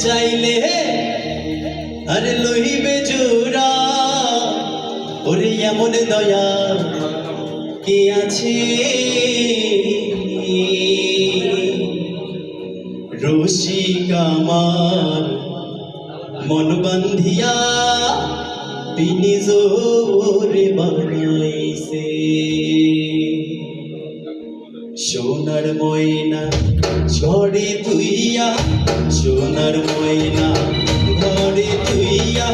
চাইলে আরে লহিবে জোড়া। ওরে এমন দয়া কে আছে? রসিক আমার মন বান্ধিয়া তিনি জোরে বানাইছে। সোনার ময়না ঝড়ে তুইয়া সোনার ময়না ঘরে তুইয়া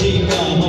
Hoje.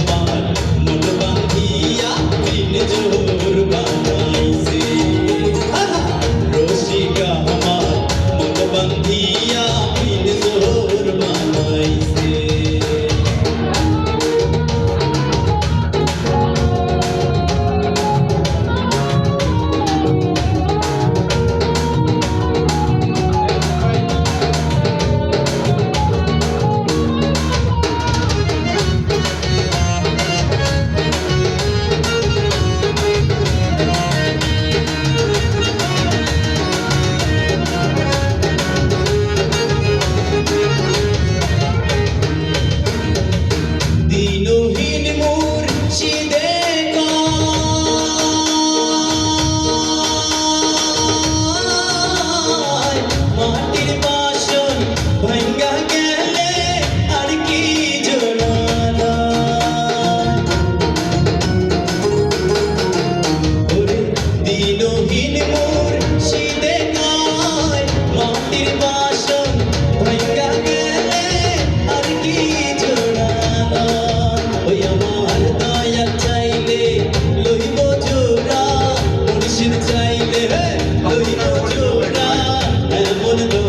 Lord, Lord.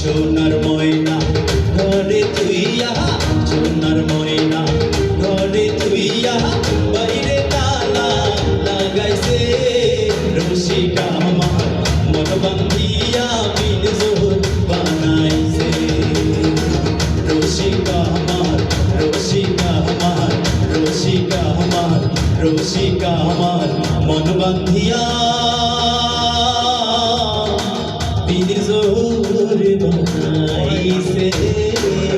সোনার ময়না ঘরে তুই আহা तुम्हारी से